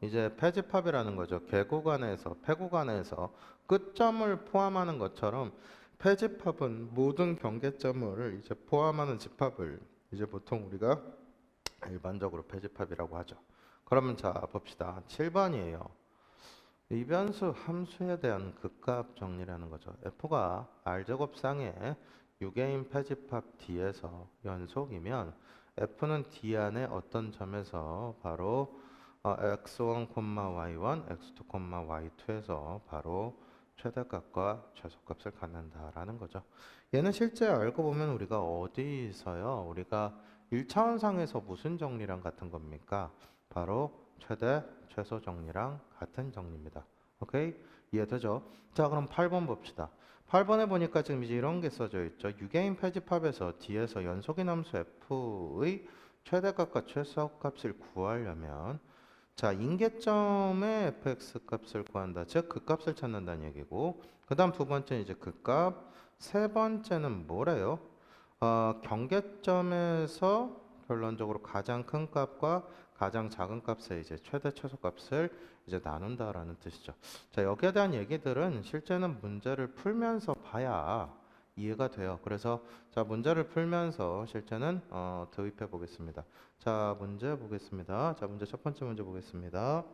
이제 폐집합이라는 거죠. 개구간에서 폐구간에서 끝점을 포함하는 것처럼 폐집합은 모든 경계점을 이제 포함하는 집합을 이제 보통 우리가 일반적으로 폐집합이라고 하죠. 그러면 자 봅시다. 7번이에요. 이변수 함수에 대한 극값 정리라는 거죠. f가 r제곱상의 6개인 폐집합 d에서 연속이면 f는 d 안에 어떤 점에서 바로 어, x1, y1, x2, y2에서 바로 최대값과 최소값을 갖는다라는 거죠. 얘는 실제 알고 보면 우리가 어디서요? 우리가 1차원상에서 무슨 정리랑 같은 겁니까? 바로 최대, 최소 정리랑 같은 정리입니다. 오케이? 이해되죠? 자, 그럼 8번 봅시다. 8번에 보니까 지금 이제 이런 게 써져 있죠. 6개인 폐집합에서 D에서 연속인 함수 F의 최대값과 최소값을 구하려면 자, 인계점의 fx 값을 구한다. 즉, 그 값을 찾는다는 얘기고. 그 다음 두 번째는 이제 그 값. 세 번째는 뭐래요? 어, 경계점에서 결론적으로 가장 큰 값과 가장 작은 값의 이제 최대 최소 값을 이제 나눈다라는 뜻이죠. 자, 여기에 대한 얘기들은 실제는 문제를 풀면서 봐야 이해가 돼요. 그래서 자, 문제를 풀면서 실제는 어, 도입해 보겠습니다. 자, 문제 보겠습니다. 자, 문제 첫 번째 문제 보겠습니다.